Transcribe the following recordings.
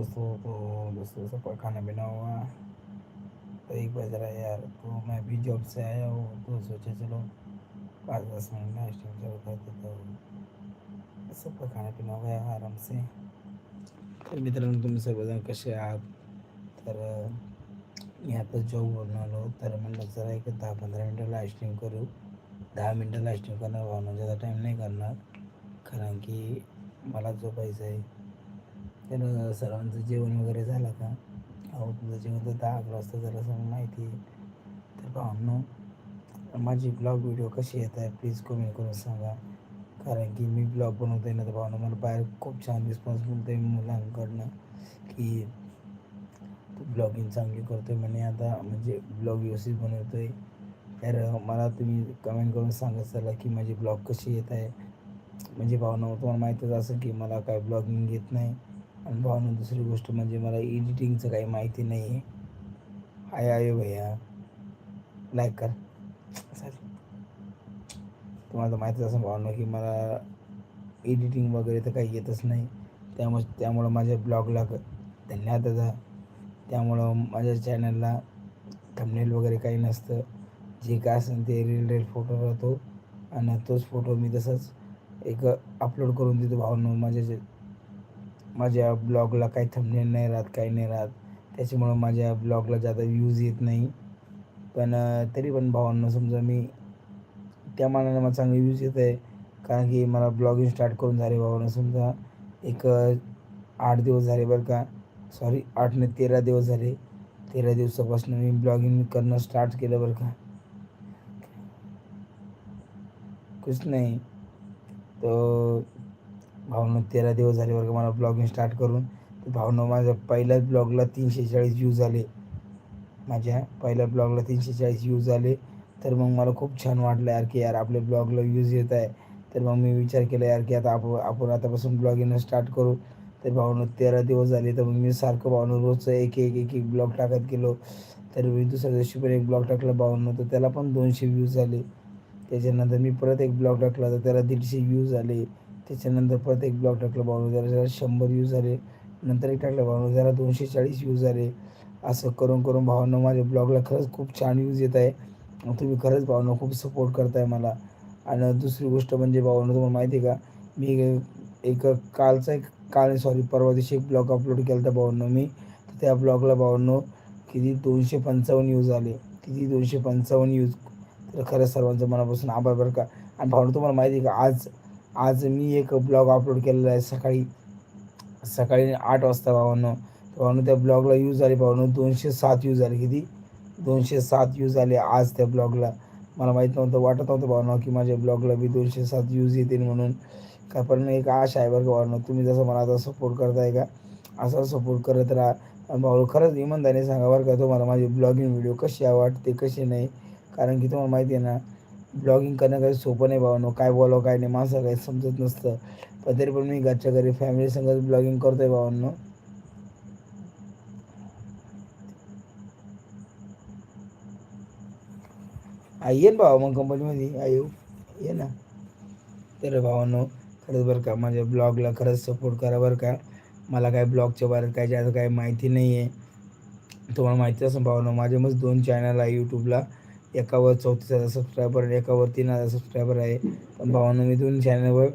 दोस्तों तो दोस्तों सबका खाना पीना हुआ तो एक बज रहा है यार तो मैं भी जॉब से आया हूँ तो सोचा चलो पाँच दस मिनट में स्टीम चालू कर देता हूँ। सबका खाना पिना हो गया आराम से। तर मित्रांनो तुम्ही सर्वजण कसे आहात तर मी आता जॉबवरून आलो तर म्हणलं जरा एक दहा पंधरा मिनटं लाईव्ह स्ट्रीम करू। दहा मिनटं लाईव्ह स्ट्रीम भावना ज़्यादा टाईम नाही करणार कारण की मला झोपायचं आहे तर सर्वांचं जेवण वगैरे झालं का? अहो तुझं जेवण तर दहा अकरा वाजता झालं असं माहिती आहे. तर भावनो माझी ब्लॉग व्हिडिओ कशी येत आहे प्लीज कमेंट करून सांगा. कारण की मी ब्लॉग बनवतो आहे ना तर भावना मला बाहेर खूप छान रिस्पॉन्स मिळतो आहे मुलांकडनं की तू ब्लॉगिंग चांगली करतो आहे म्हणे. आता म्हणजे ब्लॉग व्यवस्थित बनवतो आहे तर मला तुम्ही कमेंट करून सांगत चला की माझी ब्लॉग कशी येत आहे. म्हणजे भावना तुम्हाला माहीतच असेल की मला काय ब्लॉगिंग येत नाही. आणि भावना दुसरी गोष्ट म्हणजे मला एडिटिंगचं काही माहिती नाही आहे आय आय हो भैया. लाईक कर. चालेल. तुम्हाला तर माहितीच असं भावना की मला एडिटिंग वगैरे तर काही येतच नाही. त्यामुळे त्यामुळं माझ्या ब्लॉगला धन्यवाद दादा. त्यामुळं माझ्या चॅनलला थंबनेल वगैरे काही नसतं. जे काय असेल ते रील रील फोटो राहतो. आणि तोच फोटो मी तसंच एक अपलोड करून देतो भावना माझ्या जे माझ्या ब्लॉगला काही थंबनेल नाही राहत काही नाही राहत. त्याच्यामुळं माझ्या ब्लॉगला जादा व्ह्यूज येत नाही. पण तरी पण भावांना समजा मी त्या मानाने मला चांगले व्ह्यूज येत आहे. कारण की मला ब्लॉगिंग स्टार्ट करून झाले भावांना समजा एक आठ दिवस झाले बरं का. सॉरी आठ नाही तेरा दिवस झाले. तेरा दिवसापासून मी ब्लॉगिंग करणं स्टार्ट केलं बरं का. कुछ नाही. तो भावनं तेरा दिवस झाले बरं का मला ब्लॉगिंग स्टार्ट करून. तर भावनं माझ्या पहिल्याच ब्लॉगला तीनशे चाळीस व्ह्यूज झाले माझ्या पहिल्या ब्लॉगला तीनशे चाळीस व्ह्यूज झाले तर मग मला खूप छान वाटलं यार की यार आपल्या ब्लॉगला व्ह्यूज येत आहे. तर मग मी विचार केला यार की आता आपण आपण आतापासून ब्लॉगिंग स्टार्ट करू. तर भावनं तेरा दिवस झाले. तर मग मी सारखं भावनं रोजचं एक एक एक एक ब्लॉग टाकत गेलो. तर मी दुसऱ्या दिवशी पण एक ब्लॉग टाकला भावनं. तर त्याला पण दोनशे व्ह्यूज झाले त्याच्यानंतर मी परत एक ब्लॉग टाकला. तर त्याला दीडशे व्ह्यूज आले. त्याच्यानंतर परत एक ब्लॉग टाकला हजार झाला शंभर व्ह्यूज झाले नंतर एक टाकलं बावन्न हजार दोनशे चाळीस व्ह्यूज झाले असं करून करून भावनं माझ्या ब्लॉगला खरंच खूप छान व्ह्यूज येत आहे. तुम्ही खरंच भावनं खूप सपोर्ट करताय मला. आणि दुसरी गोष्ट म्हणजे भावनं तुम्हाला माहिती आहे का? मी एक कालचा एक काल सॉरी परवा दिवशी एक ब्लॉग अपलोड केला होता भावनं मी. तर त्या ब्लॉगला भावनं किती दोनशे पंचावन्न यूज आले. किती दोनशे पंचावन्न यूज तर खरंच सर्वांचं मनापासून आभार बरं का? आणि भावनं तुम्हाला माहिती आहे का? आज आज मी एक ब्लॉग अपलोड केलेला आहे सकाळी. सकाळी आठ वाजता भावानं. भावानं त्या ब्लॉगला यूज झाले भावानं दोनशे सात यूज झाले किती? दोनशे सात यूज आले आज त्या ब्लॉगला मला माहीत नव्हतं वाटत नव्हतं भावना की माझ्या ब्लॉगला बी दोनशे सात यूज येतील म्हणून. का पण एक आशा आहे बरं का भावना तुम्ही जसं मला आता सपोर्ट करताय का असा सपोर्ट करत राहा. भाऊ खरंच इमानदारीने सांगा बरं का तुम्हाला माझी ब्लॉगिंग व्हिडिओ कशी आवडते कशी नाही? कारण की तुम्हाला माहिती आहे ना ब्लॉगिंग करणं काही सोपं नाही भावनो. काय बोलावं काय नाही. माणसं काही समजत नसतं. पण तरी पण मी घरच्या घरी फॅमिली संगत ब्लॉगिंग करतो आहे भावांनो. आई ये भावा मग कंपनीमध्ये आई ये ना. हो, तर भावांनो खरंच बरं का माझ्या ब्लॉगला खरंच सपोर्ट करा बरं का. मला काय ब्लॉगच्या बाहेर काय जास्त काही माहिती नाही आहे तुम्हाला माहिती असं भावना माझे मग दोन चॅनल आहे यूट्यूबला एकावर चौतीस हजार सबस्क्रायबर आणि एकावर तीन हजार सबस्क्रायबर आहे. पण भावानं मी दोन चॅनलवर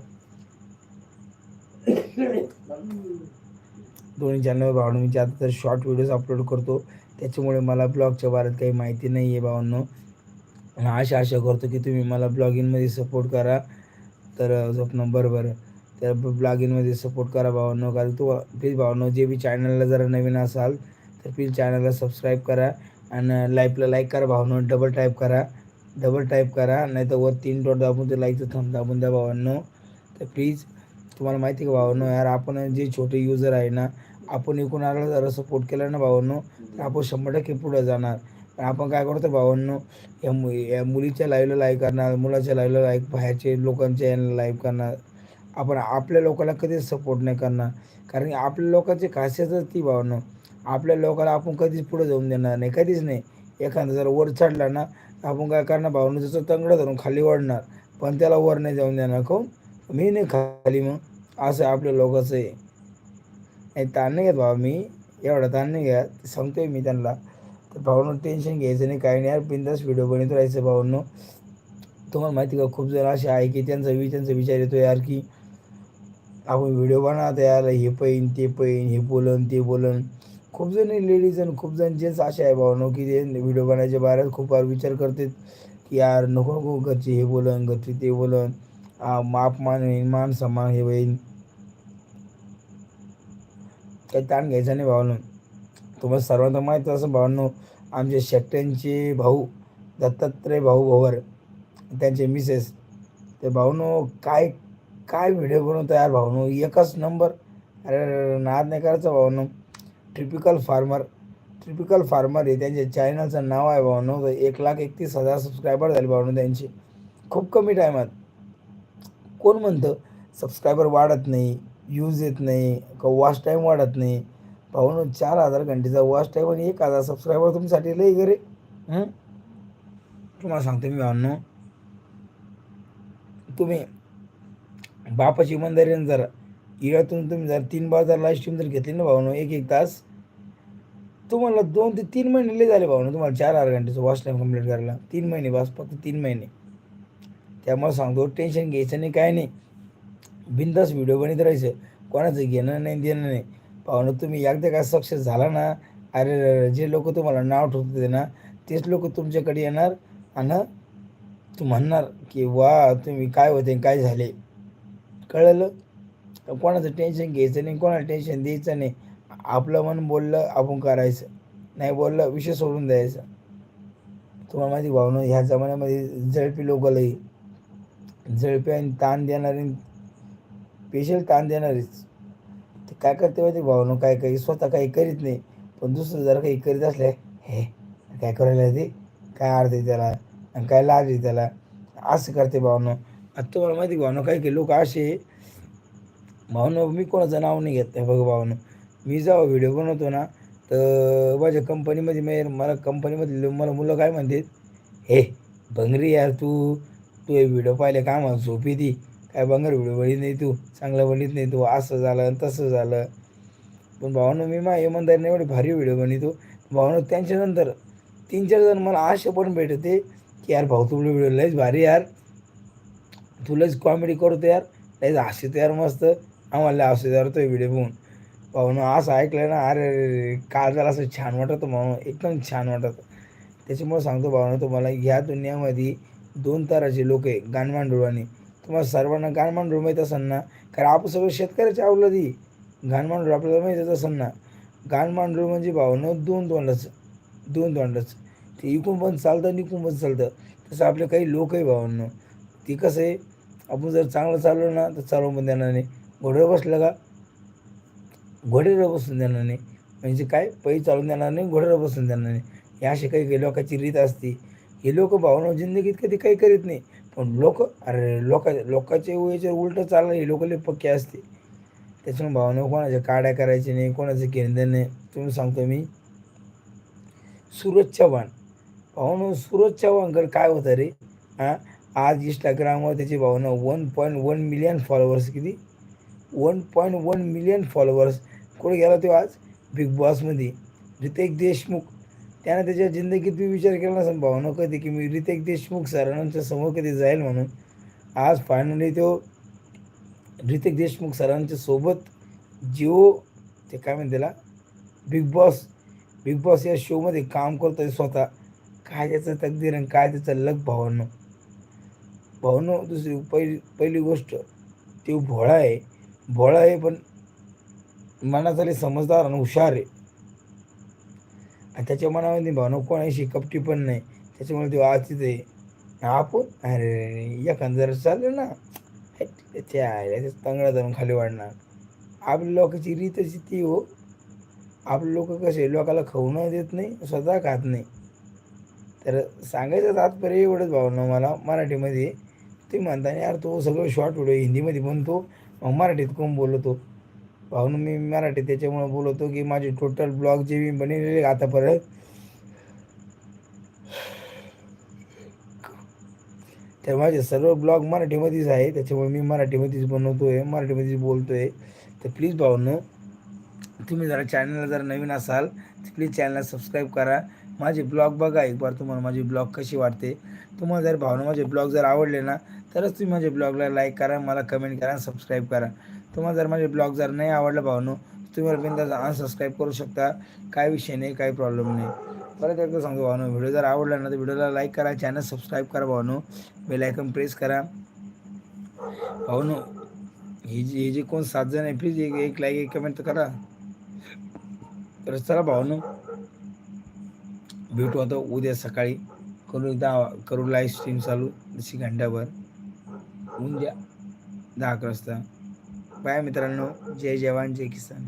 दोन्ही चॅनलवर भावानं मी आता तर शॉर्ट व्हिडिओज अपलोड करतो. त्याच्यामुळे मला ब्लॉगच्या बारात काही माहिती नाही आहे भावांनो अशा आशा करतो की तुम्ही मला ब्लॉगिंगमध्ये सपोर्ट करा. तर स्वप्न बरोबर तर ब्लॉगिंगमध्ये सपोर्ट करा भावांनो. कारण तो प्लीज भावांनो जे बी चॅनलला जरा नवीन असाल तर प्लीज चॅनलला सबस्क्राईब करा. आणि लाईफला लाईक करा भावनो डबल टाईप करा डबल टाईप करा नाही तर वर तीन डॉट दाबून ते लाईकचं थंब दाबून द्या भावांनो. तर प्लीज तुम्हाला माहिती आहे का भावांनो यार आपण जे छोटे युजर आहे ना आपण एकूण आला जरा सपोर्ट केला ना भावांनो तर आपण शंभर टक्के पुढे जाणार. पण आपण काय करतो भावांनो या मु या मुलीच्या लाईव्हला लाईक करणार मुलाच्या लाईव्हला लाईक बाहेरचे लोकांच्या यांना लाईव्ह करणार. आपण आपल्या लोकांना कधीच सपोर्ट नाही करणार. कारण की आपल्या लोकांची खासियतच ती भावना आपल्या लोकांना आपण कधीच पुढे जाऊन देणार नाही कधीच नाही. एखादा जर वर चढला ना आपण काय करणार भावना जसं तंगडं धरून खाली वाढणार पण त्याला वर नाही जाऊन देणार खाऊन मी नाही खाली मग. असं आपल्या लोकांचं आहे नाही ताण नाही घेत भाऊ मी. एवढा ताण नाही घ्या सांगतोय मी त्यांना. तर भाऊनं टेन्शन घ्यायचं नाही काही नाही. यार बिंदास व्हिडिओ बनवत राहायचं भाऊनं तुम्हाला माहिती का खूप जण असे आहे की त्यांचा वि त्यांचा विचार येतो यार की आपण व्हिडिओ बनवता यार हे पैन ते पैन हे बोलन ते बोलन. खूप जणी लेडीज आणि खूप जण जेंट्स असे आहे भावनो की ते व्हिडिओ बनायच्या बाहेर खूप फार विचार करतात की यार नको नको घरचे हे बोलन घरचे ते बोलन. माप मान होईन मान सम्मान हे होईन. काही ताण घ्यायचा नाही भावनो. तुम्हाला सर्वांना माहीत असं भावनो आमचे शेट्ट्यांचे भाऊ दत्तात्रय भाऊ भोवर त्यांचे मिसेस ते भाऊनो काय काय व्हिडिओ बनवतो यार भाऊनो एकच नंबर अरे नाद नाही करायचं भाऊनो ट्रिपिकल फार्मर ट्रिपिकल फार्मर आहे. त्यांच्या चॅनलचं नाव आहे भाऊनो एक लाख एकतीस हजार सबस्क्रायबर झाले भाऊनो त्यांचे खूप कमी टायमात कोण म्हणतं? सबस्क्रायबर वाढत नाही यूज येत नाही का वॉच टाईम वाढत नाही? भाऊनो चार हजार घंटेचा वॉच टाईम आणि एक हजार सबस्क्रायबर तुमच्यासाठी लई घरे तुम्हाला सांगतो मी भावनो. तुम्ही बापाची इमानदारीने जर इरातून तुम्ही जर तीन बार जर लाईव्ह स्ट्रीम जर घेतली ना भावनो एक एक तास तुम्हाला दोन ते तीन महिने लय झाले भाऊ तुम्हाला चार आठ घंटेचं वॉच टाईम कंप्लीट करायला. तीन महिने बस फक्त तीन महिने. त्यामुळे सांगतो टेन्शन घ्यायचं नाही काय नाही. बिंदास व्हिडिओ बनत राहायचं. कोणाचं घेणं नाही देणं नाही. पाहुणं तुम्ही एकदा काय सक्सेस झाला ना अरे जे लोक तुम्हाला नाव ठेवते ना तेच लोक तुमच्याकडे येणार आणि तू म्हणणार की वा तुम्ही काय होते काय झाले? कळलं? कोणाचं टेन्शन घ्यायचं नाही कोणाला टेन्शन द्यायचं नाही. आपलं मन बोललं आपण करायचं. नाही बोललं विषय सोडून द्यायचं. तुम्हाला माहिती भावनं ह्या जमान्यामध्ये जळपी लोक लई. जळपी आणि ताण देणारी स्पेशल ताण देणारीच. ते काय करते माहिती भावना काय काही स्वतः काही करीत नाही पण दुसरं जर काही करीत असले हे काय करायला ते काय अर्थ आहे त्याला? आणि काय लाज आहे त्याला? असं करते भावनं. आता तुम्हाला माहिती भावना काही काही लोक असे भावनं मी कोणाचं नाव नाही घेत बघ भावनं. मी जेव्हा व्हिडिओ बनवतो ना तर माझ्या कंपनीमध्ये मी मला कंपनीमधले मला मुलं काय म्हणतात? हे भंगरी यार तू तू हे व्हिडिओ पाहिले का मला झोपी ती? काय भंगर व्हिडिओ बनत नाही तू? चांगलं बनित नाही तू? असं झालं तसं झालं. पण भावनं मी मा इमानदारीने एवढे भारी व्हिडिओ बनवतो. भावनं त्यांच्यानंतर तीन चार जण मला असे पण भेटते की यार भाऊ तुला व्हिडिओ लयच भारी यार. तुलाच कॉमेडी करतो यार. लयच हसतो यार मस्त. आम्हाला हसतो यार तो व्हिडिओ बघून. पाहुणं असं ऐकलं ना अरे काल जरा असं छान वाटतं म्हणून एकदम छान वाटत त्याच्यामुळे सांगतो भावना तुम्हाला ह्या दुनियामध्ये दोन तराचे लोक आहे गाणमांडूळ तुम्हाला सर्वांना गाणमांडूळ माहीत असेल ना कारण आपण सगळं शेतकऱ्याचे अवलदी गाणमांडूळ आपल्याला माहीतच असेल ना. गाणमांडूळ म्हणजे भावनं दोन तोंडाचं दोन तोंडाचं. ते इकून पण चालतं आणि इकून पण चालतं. तसं आपले काही लोक आहे भावांना. ती कसं आहे आपण जर चांगलं चाललो ना तर चालवून पण देणार नाही. घोड्यावर बसलं का घोड्यावर बसून देणार नाही. म्हणजे काय? पै चालून देणार नाही घोड्यावर बसून देणार नाही. या अशी काही काही लोकांची रीत असते. हे लोक भावना जिंदगीत कधी काही करीत नाही. पण लोक अरे लोका लोकांच्या वयाच्या उलटं चाललं हे लोक लई पक्के असते. त्याच्यामुळे भावना कोणाच्या काड्या करायचे नाही कोणाचं केंद्र नाही. तुम्ही सांगतो मी सूरज चव्हाण. भावना सूरज चव्हाणकर काय होतं रे? हां? आज इंस्टाग्रामवर त्याची भावना one point one million followers किती? One point one million followers कुठे गेला तो आज? बिग बॉसमध्ये रितेक देशमुख. त्यानं त्याच्या जिंदगीत मी विचार केला नसेल भावना कधी की मी रितेक देशमुख सरांच्या समोर कधी जाईल म्हणून. आज फायनली तो रितेक देशमुख सरांच्या सोबत जिओ ते काय म्हणते त्याला? बिग बॉस बिग बॉस या शोमध्ये काम करतो आहे स्वतः. काय त्याचं तकदीर आणि काय त्याचं लग भावांनो? भावांनो दुसरी पहिली पहिली गोष्ट ते भोळा आहे. भोळा आहे पण मनाचा समजदार आणि हुशार आहे. आणि त्याच्या मनामध्ये भावना कोणाशी कपटी पण नाही. त्याच्यामुळे ते वाचित आहे. आपण अरे एखादं जर चाललं ना त्या तंगडा धरून खाली वाढणार. आपल्या लोकांची रीतच ती हो. आपले लोक कसे लोकाला खाऊ न देत नाही स्वतः खात नाही. तर सांगायचं तात्पर्य एवढंच भावना मला मराठीमध्ये. ते म्हणता यार तो सगळं शॉर्ट व्हिडिओ हिंदीमध्ये बनतो मग मराठीत कोण बोलतो? पाहून मी मराठी त्याच्यामुळे बोलतो की माझे टोटल ब्लॉग जे मी बनवलेले आतापर्यंत तर माझे सर्व ब्लॉग मराठीमध्येच आहे. त्याच्यामुळे मी मराठीमध्येच बनवतो आहे मराठीमध्येच बोलतो आहे तर प्लीज भावनं तुम्ही जरा चॅनलला जर नवीन असाल तर प्लीज चॅनलला सबस्क्राईब करा. माझे ब्लॉग बघा एक बार तुम्हाला माझे ब्लॉग कशी वाटते. तुम्हाला जर भावना माझे ब्लॉग जर आवडले ना तरच तुम्ही माझ्या ब्लॉगला लाईक करा मला कमेंट करा सबस्क्राईब करा. तुम्हाला जर माझे ब्लॉग जर नाही आवडलं भावनो तुम्ही मला अनसबस्क्राईब करू शकता. काय विषय नाही काही प्रॉब्लेम नाही. परत एकदा सांगतो भावनो व्हिडिओ जर आवडला ना तर व्हिडिओला लाईक करा चॅनल सबस्क्राईब करा भावनो. बेलायकन प्रेस करा. भावनो हे जे हे जे कोण सात जण आहे प्लीज एक एक लाईक एक कमेंट करा. तर चला भावनो भेटू आता उद्या सकाळी. करू दहा करू लाईव्ह स्ट्रीम चालू जशी घंटाभर. उद्या दहा अकरा वाजता. बाय मित्रांनो. जय जवान जय किसान.